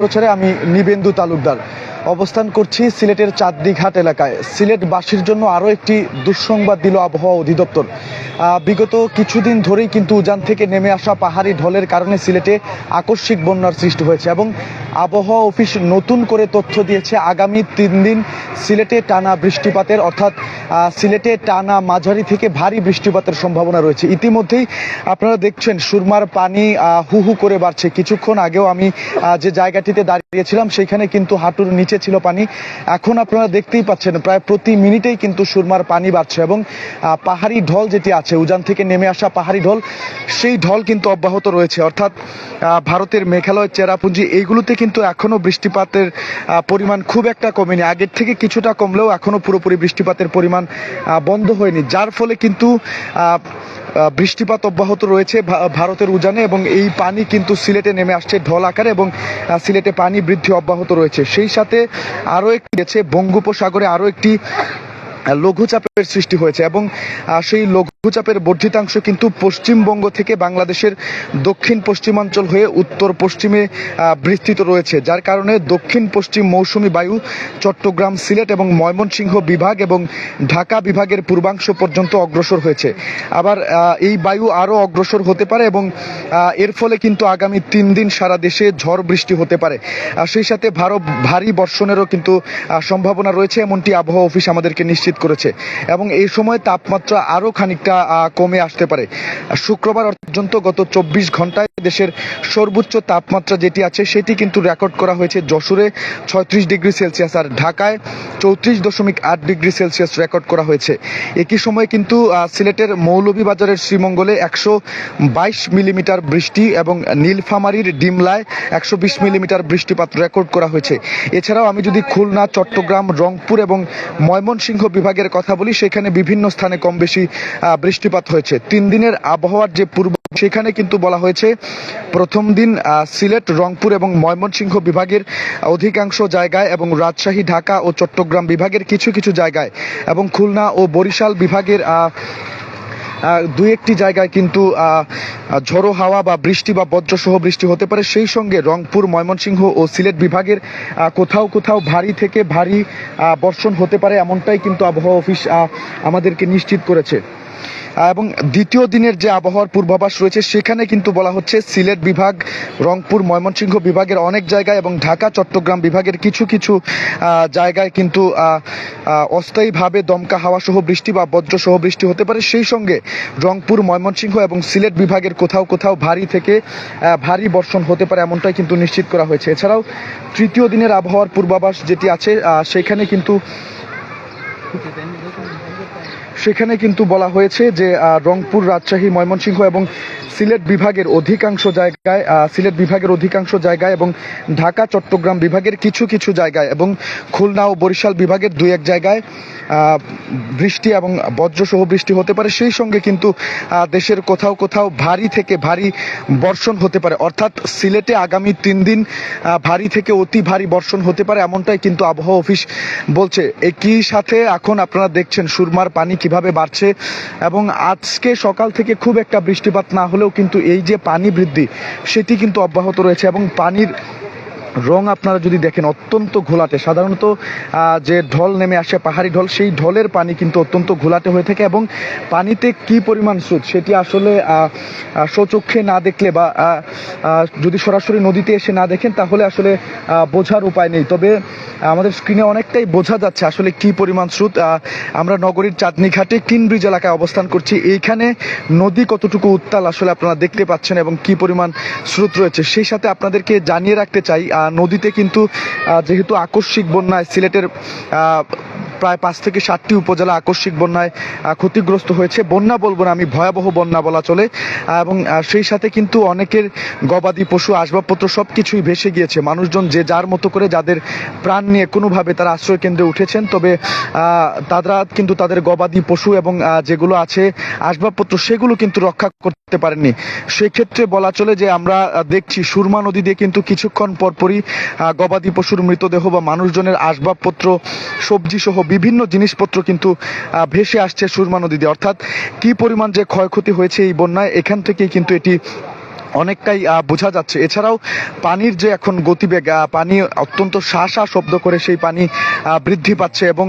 প্রচারে আমি নিবেন্দু তালুকদার। অবস্থান করছি সিলেটের চাঁদদিঘাট এলাকায়। সিলেটবাসীর জন্য আরও একটি দুঃসংবাদ দিল আবহাওয়া অধিদপ্তর। বিগত কিছুদিন ধরেই কিন্তু উজান থেকে নেমে আসা পাহাড়ি ঢলের কারণে সিলেটে আকস্মিক বন্যার সৃষ্টি হয়েছে এবং আবহাওয়া অফিস নতুন করে তথ্য দিয়েছে, আগামী তিন দিন সিলেটে টানা বৃষ্টিপাতের অর্থাৎ সিলেটে টানা মাঝারি থেকে ভারী বৃষ্টিপাতের সম্ভাবনা রয়েছে। ইতিমধ্যেই আপনারা দেখছেন, সুরমার পানি হু হু করে বাড়ছে। কিছুক্ষণ আগেও আমি যে জায়গাটিতে দাঁড়িয়েছিলাম, সেখানে কিন্তু হাঁটুর নিচে ছিল পানি। এখন আপনারা দেখতেই পাচ্ছেন, প্রায় প্রতি মিনিটেই কিন্তু সুরমার পানি বাড়ছে এবং পাহাড়ি ঢল যেটি আছে, উজান থেকে নেমে আসা পাহাড়ি ঢল, সেই ঢল কিন্তু অব্যাহত রয়েছে। অর্থাৎ ভারতের মেঘালয়, চেরাপুঞ্জি, এইগুলোতে কিন্তু এখনও বৃষ্টিপাতের পরিমাণ খুব একটা কমেনি। আগের থেকে কিছুটা কমলেও এখনও পুরোপুরি বৃষ্টিপাতের পরিমাণ বন্ধ হয়নি। যার ফলে কিন্তু বৃষ্টিপাত অব্যাহত রয়েছে ভারতের উজানে এবং এই পানি কিন্তু সিলেটে নেমে আসছে ঢল আকারে এবং সিলেটে পানি বৃদ্ধি অব্যাহত রয়েছে। সেই সাথে আরও একটি গেছে বঙ্গোপসাগরে আরও একটি লঘুচাপের সৃষ্টি হয়েছে এবং সেই সেই লঘুচাপের বর্ধিতাংশ কিন্তু পশ্চিমবঙ্গ থেকে বাংলাদেশের দক্ষিণ পশ্চিমাঞ্চল হয়ে উত্তর পশ্চিমে বিস্তৃত রয়েছে। যার কারণে দক্ষিণ পশ্চিম মৌসুমী বায়ু চট্টগ্রাম, সিলেট এবং ময়মনসিংহ বিভাগ এবং ঢাকা বিভাগের পূর্বাংশ পর্যন্ত অগ্রসর হয়েছে। আবার এই বায়ু আরও অগ্রসর হতে পারে এবং এর ফলে কিন্তু আগামী তিন দিন সারা দেশে ঝড় বৃষ্টি হতে পারে। আর সেই সাথে ভারত ভারী বর্ষণেরও কিন্তু সম্ভাবনা রয়েছে, এমনটি আবহাওয়া অফিস আমাদেরকে নিশ্চিত করেছে। এবং এই সময় তাপমাত্রা আরও খানিকটা আহ, কমে আসতে পারে। শুক্রবার পর্যন্ত গত চব্বিশ ঘন্টায় দেশের সর্বোচ্চ তাপমাত্রা যেটি আছে সেটি কিন্তু রেকর্ড করা হয়েছে যশোরে ছয়ত্রিশ ডিগ্রি সেলসিয়াস আর ঢাকায় চৌত্রিশ দশমিক আট ডিগ্রি সেলসিয়াস রেকর্ড করা হয়েছে। একই সময় কিন্তু সিলেটের মৌলভীবাজারের শ্রীমঙ্গলে একশো বাইশ মিলিমিটার বৃষ্টি এবং নীলফামারীর ডিমলায় একশো বিশ মিলিমিটার বৃষ্টিপাত রেকর্ড করা হয়েছে। এছাড়াও আমি যদি খুলনা চট্টগ্রাম রংপুর এবং ময়মনসিংহ বিভাগের কথা বলি সেখানে বিভিন্ন স্থানে কম বেশি বৃষ্টিপাত হয়েছে। তিন দিনের আবহাওয়ার যে পূর্ব, সেখানে কিন্তু বলা হয়েছে, প্রথম দিন সিলেট, রংপুর এবং ময়মনসিংহ বিভাগের অধিকাংশ জায়গায় এবং রাজশাহী, ঢাকা ও চট্টগ্রাম বিভাগের কিছু কিছু জায়গায় এবং খুলনা ও বরিশাল বিভাগের দুই একটি জায়গায় কিন্তু ঝোড়ো হাওয়া বা বৃষ্টি বা বজ্রসহ বৃষ্টি হতে পারে। সেই সঙ্গে রংপুর, ময়মনসিংহ ও সিলেট বিভাগের কোথাও কোথাও ভারী থেকে ভারী বর্ষণ হতে পারে। এমনটাই কিন্তু আবহাওয়া অফিস আমাদেরকে নিশ্চিত করেছে। এবং দ্বিতীয় দিনের যে আবহাওয়ার পূর্বাভাস রয়েছে, সেখানে কিন্তু বলা হচ্ছে সিলেট বিভাগ, রংপুর, ময়মনসিংহ বিভাগের অনেক জায়গায় এবং ঢাকা, চট্টগ্রাম বিভাগের কিছু কিছু জায়গায় কিন্তু অস্থায়ীভাবে দমকা হাওয়া সহ বৃষ্টি বা বজ্র সহ বৃষ্টি হতে পারে। সেই সঙ্গে রংপুর, ময়মনসিংহ এবং সিলেট বিভাগের কোথাও কোথাও ভারী থেকে ভারী বর্ষণ হতে পারে এমনটাই কিন্তু নিশ্চিত করা হয়েছে। এছাড়াও তৃতীয় দিনের আবহাওয়ার পূর্বাভাস যেটি আছে সেখানে কিন্তু সেখানে কিন্তু বলা হয়েছে যে রংপুর রাজশাহী, ময়মনসিংহ এবং সিলেট বিভাগের অধিকাংশ জায়গায় সিলেট বিভাগের অধিকাংশ জায়গায় এবং ঢাকা, চট্টগ্রাম বিভাগের কিছু কিছু জায়গায় এবং খুলনা ও বরিশাল বিভাগের দুই, এক জায়গায় বৃষ্টি এবং বজ্রসহ বৃষ্টি হতে পারে। সেই সঙ্গে কিন্তু দেশের কোথাও কোথাও ভারী থেকে ভারী বর্ষণ হতে পারে। অর্থাৎ সিলেটে আগামী তিন দিন ভারী থেকে অতি ভারী বর্ষণ হতে পারে এমনটাই কিন্তু আবহাওয়া অফিস বলছে। একই সাথে এখন আপনারা দেখছেন সুরমার পানি কীভাবে বাড়ছে এবং আজকে সকাল থেকে খুব একটা বৃষ্টিপাত না হলেও কিন্তু এই যে পানি বৃদ্ধি, সেটি কিন্তু অব্যাহত রয়েছে এবং পানির রং আপনারা যদি দেখেন অত্যন্ত ঘোলাটে, সাধারণত যে ঢল নেমে আসে, পাহাড়ি ঢল, সেই ঢলের পানি কিন্তু অত্যন্ত ঘোলাটে হয়ে থাকে এবং পানিতে কি পরিমাণ স্রোত সেটি আসলে স্বচক্ষে না দেখলে বা যদি সরাসরি নদীতে এসে না দেখেন, তাহলে আসলে বোঝার উপায় নেই। তবে, আমাদের স্ক্রিনে অনেকটাই বোঝা যাচ্ছে আসলে কি পরিমাণ স্রোত। আমরা নগরীর চাঁদনি ঘাটে কিনব্রিজ এলাকায় অবস্থান করছি। এইখানে নদী কতটুকু উত্তাল আসলে আপনারা দেখতে পাচ্ছেন এবং কি পরিমাণ স্রোত রয়েছে। সেই সাথে আপনাদেরকে জানিয়ে রাখতে চাই নদীতে কিন্তু যেহেতু আকস্মিক বন্যায় সিলেটের প্রায় পাঁচ থেকে সাতটি উপজেলা আকস্মিক বন্যায় ক্ষতিগ্রস্ত হয়েছে। বন্যা বলব না আমি, ভয়াবহ বন্যা বলা চলে। এবং সেই সাথে কিন্তু অনেকের গবাদি পশু, আসবাবপত্র সব কিছুই ভেসে গিয়েছে। মানুষজন যে যার মতো করে যাদের প্রাণ নিয়ে কোনোভাবে তারা আশ্রয় কেন্দ্রে উঠেছেন, তবে তারা কিন্তু তাদের গবাদি পশু এবং যেগুলো আছে, আসবাবপত্র সেগুলো কিন্তু রক্ষা করতে পারেননি। সেক্ষেত্রে বলা চলে যে আমরা দেখছি সুরমা নদী দিয়ে কিন্তু কিছুক্ষণ পরপরই গবাদি পশুর মৃতদেহ বা মানুষজনের আসবাবপত্র সবজি সহ বিভিন্ন জিনিসপত্র কিন্তু ভেসে আসছে সুরমা নদী দিয়ে। অর্থাৎ কি পরিমাণ যে ক্ষয়ক্ষতি হয়েছে এই বন্যায়, এখান থেকেই কিন্তু এটি অনেকটাই বোঝা যাচ্ছে। এছাড়াও পানির যে এখন গতিবেগ পানি অত্যন্ত শা শা শব্দ করে সেই পানি বৃদ্ধি পাচ্ছে এবং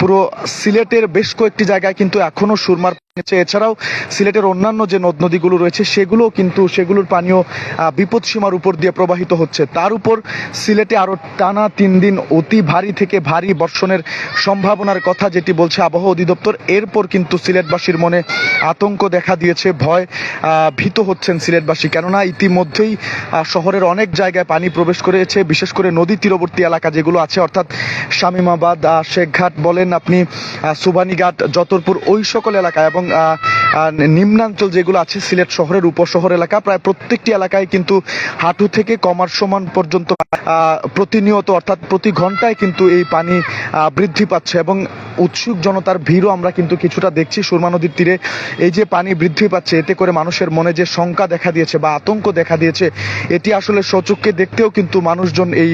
পুরো সিলেটের বেশ কয়েকটি জায়গায় কিন্তু এখনও সুরমার এছাড়াও সিলেটের অন্যান্য যে নদ নদীগুলো রয়েছে সেগুলো কিন্তু সেগুলোর পানীয় বিপদ সীমার উপর দিয়ে প্রবাহিত হচ্ছে। তার উপর সিলেটে আরও টানা তিন দিন অতি ভারী থেকে ভারী বর্ষণের সম্ভাবনার কথা যেটি বলছে আবহাওয়া অধিদপ্তর। এরপর কিন্তু সিলেটবাসীর মনে আতঙ্ক দেখা দিয়েছে, ভয় ভীত হচ্ছেন সিলেটবাসী। কেননা ইতিমধ্যেই শহরের অনেক জায়গায় পানি প্রবেশ করেছে, বিশেষ করে নদী তীরবর্তী এলাকা যেগুলো আছে, অর্থাৎ শামীমাবাদ শেখঘাট বলেন আপনি সুবানীঘাট, যতরপুর, ওই সকল এলাকা এবং আহ, নিম্নাঞ্চল যেগুলো আছে সিলেট শহরের উপশহর এলাকা প্রায় প্রত্যেকটি এলাকায় কিন্তু হাঁটু থেকে কমার সমান পর্যন্ত প্রতিনিয়ত অর্থাৎ প্রতি ঘন্টায় কিন্তু এই পানি বৃদ্ধি পাচ্ছে এবং উৎসুক জনতার ভিড়ও আমরা কিন্তু কিছুটা দেখছি সুরমা নদীর তীরে। এই যে পানি বৃদ্ধি পাচ্ছে এতে করে মানুষের মনে যে শঙ্কা দেখা দিয়েছে বা আতঙ্ক দেখা দিয়েছে এটি আসলে সচক্ষে দেখতেও কিন্তু মানুষজন এই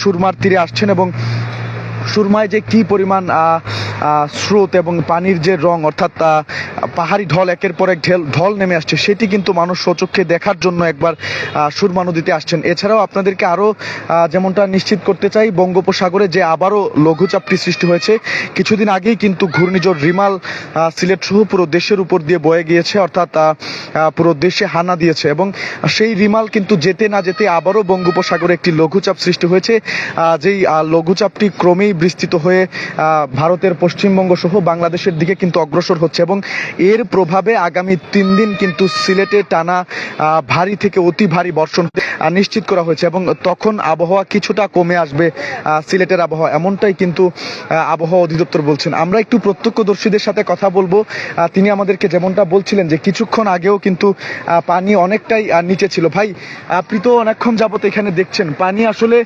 সুরমার তীরে আসছেন এবং সুরমায় যে কি পরিমাণ আহ, স্রোত এবং পানির যে রং, অর্থাৎ পাহাড়ি ঢল একের পর এক ঢেল, ঢল নেমে আসছে, সেটি কিন্তু মানুষ সচক্ষে দেখার জন্য একবার সুরমা নদীতে আসছেন। এছাড়াও আপনাদেরকে আরও যেমনটা নিশ্চিত করতে চাই, বঙ্গোপসাগরে যে আবারও লঘুচাপটি সৃষ্টি হয়েছে, কিছুদিন আগেই কিন্তু ঘূর্ণিঝড় রিমাল সিলেট সহ পুরো দেশের উপর দিয়ে বয়ে গিয়েছে, অর্থাৎ পুরো দেশে হানা দিয়েছে এবং সেই রিমাল কিন্তু যেতে না যেতে আবারও বঙ্গোপসাগরে একটি লঘুচাপ সৃষ্টি হয়েছে যেই লঘুচাপটি ক্রমেই বিস্তৃত হয়ে ভারতের পশ্চিমবঙ্গ সহ বাংলাদেশের দিকে কিন্তু অগ্রসর হচ্ছে এবং এর প্রভাবে আগামী তিন দিন কিন্তু সিলেটে টানা ভারী থেকে অতি ভারী বর্ষণ নিশ্চিত করা হয়েছে এবং তখন আবহাওয়া কিছুটা কমে আসবে সিলেটের আবহাওয়া। এমনটাই কিন্তু আবহাওয়া অধিদপ্তর বলছেন। আমরা একটু প্রত্যক্ষদর্শীদের সাথে কথা বলব। তিনি আমাদেরকে যেমনটা বলছিলেন যে কিছুক্ষণ আগেও কিন্তু পানি অনেকটাই নিচে ছিল। ভাই আপনি তো অনেকক্ষণ যাবত এখানে দেখছেন। পানি আসলে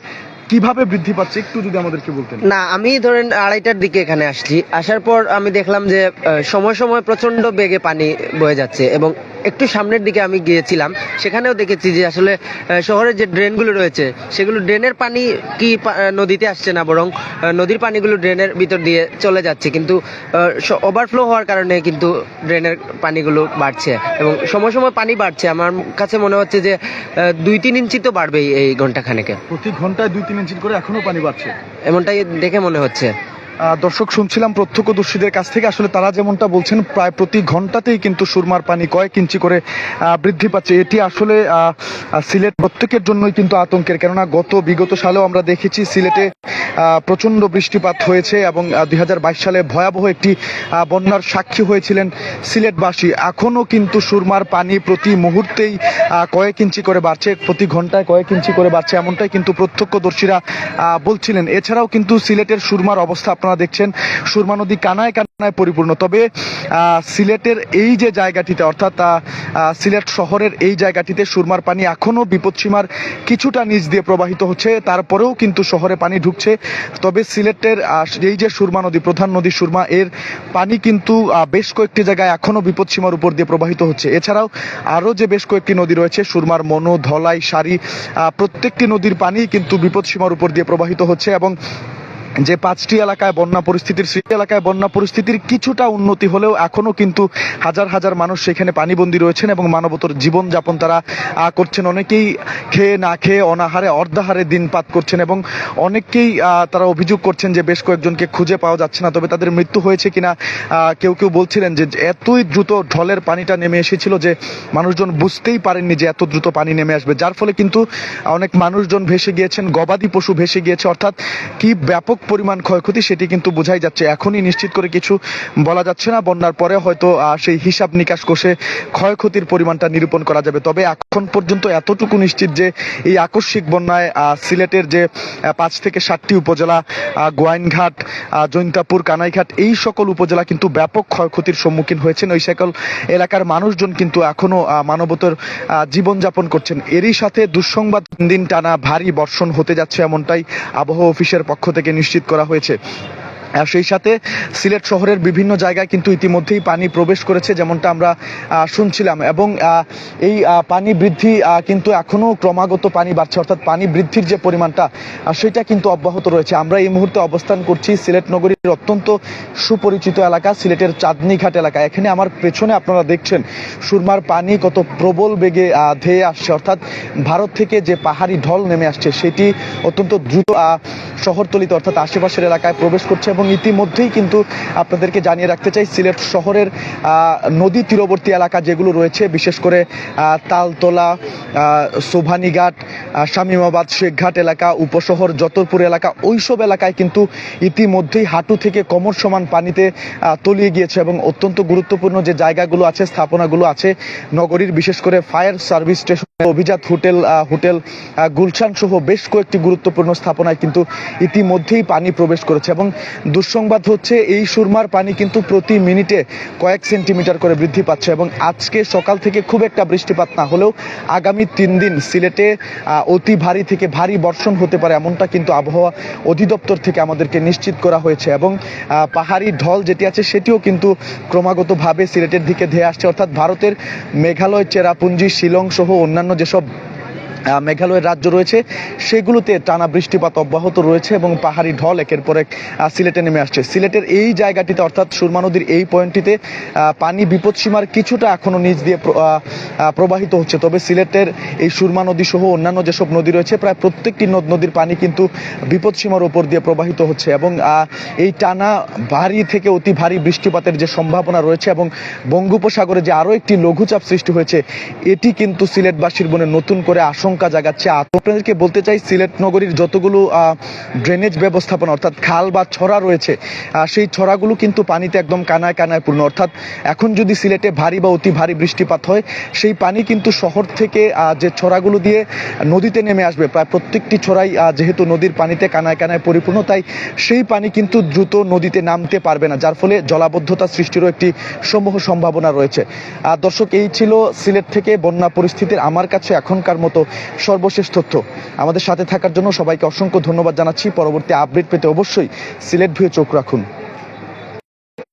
কীভাবে বৃদ্ধি পাচ্ছে, একটু যদি আমাদেরকে বলতেন। না, আমি ধরেন আড়াইটার দিকে এখানে আসছি। আসার পর আমি দেখলাম যে সময় সময় প্রচণ্ড বেগে পানি বয়ে যাচ্ছে এবং একটু সামনের দিকে আমি গিয়েছিলাম সেখানেও দেখেছি যে আসলে শহরের যে ড্রেনগুলো রয়েছে সেগুলো ড্রেনের পানি কি নদীতে আসছে না বরং নদীর পানিগুলো ড্রেনের ভিতর দিয়ে চলে যাচ্ছে। কিন্তু ওভারফ্লো হওয়ার কারণে কিন্তু ড্রেনের পানিগুলো বাড়ছে এবং সময় সময় পানি বাড়ছে। আমার কাছে মনে হচ্ছে যে দুই তিন ইঞ্চি তো বাড়বেই এই ঘণ্টা খানেকে প্রতি ঘন্টায় দুই তিন ইঞ্চি করে এখনও পানি বাড়ছে। এমনটাই দেখে মনে হচ্ছে। দর্শক, শুনছিলাম প্রত্যক্ষদর্শীদের কাছ থেকে আসলে তারা যেমনটা বলছেন, প্রায় প্রতি ঘন্টাতেই কিন্তু সুরমার পানি কয়েক ইঞ্চি করে বৃদ্ধি পাচ্ছে। এটি আসলে সিলেট প্রত্যেকের জন্যই কিন্তু আতঙ্কের, কেননা গত বিগত সালেও আমরা দেখেছি সিলেটে প্রচণ্ড বৃষ্টিপাত হয়েছে এবং দুই হাজার বাইশ সালে ভয়াবহ একটি বন্যার সাক্ষী হয়েছিলেন সিলেটবাসী। এখনও কিন্তু সুরমার পানি প্রতি মুহূর্তেই কয়েক ইঞ্চি করে বাড়ছে, প্রতি ঘন্টায় কয়েক ইঞ্চি করে বাড়ছে, এমনটাই কিন্তু প্রত্যক্ষদর্শীরা বলছিলেন। এছাড়াও কিন্তু সিলেটের সুরমার অবস্থা আপনারা দেখছেন সুরমা নদী কানায় কানায় পরিপূর্ণ। তবে সিলেটের এই যে জায়গাটিতে, অর্থাৎ সিলেট শহরের এই জায়গাটিতে সুরমার পানি এখনও বিপদসীমার কিছুটা নিচ দিয়ে প্রবাহিত হচ্ছে। তারপরেও কিন্তু শহরে পানি ঢুকছে। তবে সিলেটের এই যে সুরমা নদী, প্রধান নদী সুরমা, এর পানি কিন্তু বেশ কয়েকটি জায়গায় এখনও বিপদসীমার উপর দিয়ে প্রবাহিত হচ্ছে। এছাড়াও আরও যে বেশ কয়েকটি নদী রয়েছে, সুরমার মনো, ধলাই, সারি প্রত্যেকটি নদীর পানি কিন্তু বিপদসীমার উপর দিয়ে প্রবাহিত হচ্ছে এবং যে পাঁচটি এলাকায় বন্যা পরিস্থিতির সেই এলাকায় বন্যা পরিস্থিতির কিছুটা উন্নতি হলেও এখনও কিন্তু হাজার হাজার মানুষ সেখানে পানিবন্দী রয়েছেন এবং মানবতর জীবনযাপন তারা করছেন। অনেকেই খেয়ে না খেয়ে অনাহারে, অর্ধাহারে দিনপাত করছেন এবং অনেকেই তারা অভিযোগ করছেন যে বেশ কয়েকজনকে খুঁজে পাওয়া যাচ্ছে না। তবে তাদের মৃত্যু হয়েছে কিনা কেউ কেউ বলছিলেন যে এতই দ্রুত ঢলের পানিটা নেমে এসেছিল যে মানুষজন বুঝতেই পারেননি যে এত দ্রুত পানি নেমে আসবে। যার ফলে কিন্তু অনেক মানুষজন ভেসে গিয়েছেন, গবাদি পশু ভেসে গিয়েছে। অর্থাৎ কি ব্যাপক পরিমাণ ক্ষয়ক্ষতি সেটি কিন্তু বোঝাই যাচ্ছে। এখনই নিশ্চিত করে কিছু বলা যাচ্ছে না। বন্যার পরে হয়তো সেই হিসাব নিকাশ কষে ক্ষয়ক্ষতির পরিমাণটা নিরূপণ করা যাবে। তবে এখন পর্যন্ত এতটুকু নিশ্চিত যে এই আকস্মিক বন্যায় সিলেটের যে পাঁচ থেকে সাতটি উপজেলা গোয়াইনঘাট জৈন্তাপুর কানাইঘাট এই সকল উপজেলা কিন্তু ব্যাপক ক্ষয়ক্ষতির সম্মুখীন হয়েছেন। ওই সকল এলাকার মানুষজন কিন্তু এখনও আহ, মানবতর জীবনযাপন করছেন। এরই সাথে দুঃসংবাদ দিন টানা ভারী বর্ষণ হতে যাচ্ছে এমনটাই আবহাওয়া অফিসের পক্ষ থেকে নিশ্চিত করা হয়েছে। সেই সাথে সিলেট শহরের বিভিন্ন জায়গায় কিন্তু ইতিমধ্যেই পানি প্রবেশ করেছে, যেমনটা আমরা শুনছিলাম। এবং এই পানি বৃদ্ধি কিন্তু এখনও ক্রমাগত পানি বাড়ছে, অর্থাৎ পানি বৃদ্ধির যে পরিমাণটা সেটা কিন্তু অব্যাহত রয়েছে। আমরা এই মুহূর্তে অবস্থান করছি সিলেট নগরীর অত্যন্ত সুপরিচিত এলাকা, সিলেটের চাঁদনীঘাট এলাকা। এখানে আমার পেছনে আপনারা দেখছেন সুরমার পানি কত প্রবল বেগে ধেয়ে আসছে। অর্থাৎ ভারত থেকে যে পাহাড়ি ঢল নেমে আসছে, সেটি অত্যন্ত দ্রুত শহরতলিতে, অর্থাৎ আশেপাশের এলাকায় প্রবেশ করছে এবং ইতিমধ্যেই কিন্তু আপনাদেরকে জানিয়ে রাখতে চাই, সিলেট শহরের নদী তীরবর্তী এলাকা যেগুলো রয়েছে, বিশেষ করে তালতলা সোভানীঘাট শামীমাবাদ, শেখঘাট এলাকা, উপশহর যতরপুর এলাকা, ওইসব এলাকায় কিন্তু ইতিমধ্যেই হাঁটু থেকে কোমর সমান পানিতে তলিয়ে গিয়েছে এবং অত্যন্ত গুরুত্বপূর্ণ যে জায়গাগুলো আছে, স্থাপনাগুলো আছে, নগরীর বিশেষ করে ফায়ার সার্ভিস স্টেশন, অভিজাত হোটেল হোটেল গুলশান সহ বেশ কয়েকটি গুরুত্বপূর্ণ স্থাপনায় কিন্তু ইতিমধ্যেই পানি প্রবেশ করেছে এবং দুঃসংবাদ হচ্ছে, এই সুরমার পানি কিন্তু প্রতি মিনিটে কয়েক সেন্টিমিটার করে বৃদ্ধি পাচ্ছে এবং আজকে সকাল থেকে খুব একটা বৃষ্টিপাত না হলেও আগামী তিন দিন সিলেটে অতি ভারী থেকে ভারী বর্ষণ হতে পারে এমনটা কিন্তু আবহাওয়া অধিদপ্তর থেকে আমাদেরকে নিশ্চিত করা হয়েছে এবং পাহাড়ি ঢল যেটি আছে সেটিও কিন্তু ক্রমাগতভাবে সিলেটের দিকে ধেয়ে আসছে। অর্থাৎ ভারতের মেঘালয়, চেরাপুঞ্জি, শিলং সহ অন্যান্য যেসব মেঘালয়ের রাজ্য রয়েছে। সেগুলোতে টানা বৃষ্টিপাত অব্যাহত রয়েছে এবং পাহাড়ি ঢল একের পর এক সিলেটে নেমে আসছে। সিলেটের এই জায়গাটিতে অর্থাৎ সুরমা নদীর এই পয়েন্টটিতে পানি বিপদসীমার কিছুটা এখনও নিচ দিয়ে প্রবাহিত হচ্ছে। তবে সিলেটের এই সুরমা নদী সহ অন্যান্য যেসব নদী রয়েছে, প্রায় প্রত্যেকটি নদ, নদীর পানি কিন্তু বিপদসীমার উপর দিয়ে প্রবাহিত হচ্ছে এবং এই টানা ভারী থেকে অতি ভারী বৃষ্টিপাতের যে সম্ভাবনা রয়েছে এবং বঙ্গোপসাগরে যে আরও একটি লঘুচাপ সৃষ্টি হয়েছে, এটি কিন্তু সিলেটবাসীর মনে নতুন করে আশঙ্কা জাগাচ্ছে। আর আপনাদেরকে বলতে চাই, সিলেট নগরীর যতগুলো ড্রেনেজ ব্যবস্থাপনা, অর্থাৎ খাল বা ছড়া রয়েছে সেই ছড়াগুলো কিন্তু পানিতে একদম কানায় কানায় পূর্ণ। অর্থাৎ এখন যদি সিলেটে ভারী বা অতি ভারী বৃষ্টিপাত হয়, সেই পানি কিন্তু শহর থেকে যে ছড়াগুলো দিয়ে নদীতে নেমে আসবে, প্রায় প্রত্যেকটি ছড়াই যেহেতু নদীর পানিতে কানায় কানায় পরিপূর্ণ, তাই সেই পানি কিন্তু দ্রুত নদীতে নামতে পারবে না, যার ফলে জলাবদ্ধতা সৃষ্টিরও একটি সমূহ সম্ভাবনা রয়েছে। দর্শক, এই ছিল সিলেট থেকে বন্যা পরিস্থিতির, আমার কাছে এখনকার মতো সর্বশেষ তথ্য। আমাদের সাথে থাকার জন্য সবাইকে অসংখ্য ধন্যবাদ জানাচ্ছি। পরবর্তী আপডেট পেতে অবশ্যই সিলেট ভিউ চোখ রাখুন।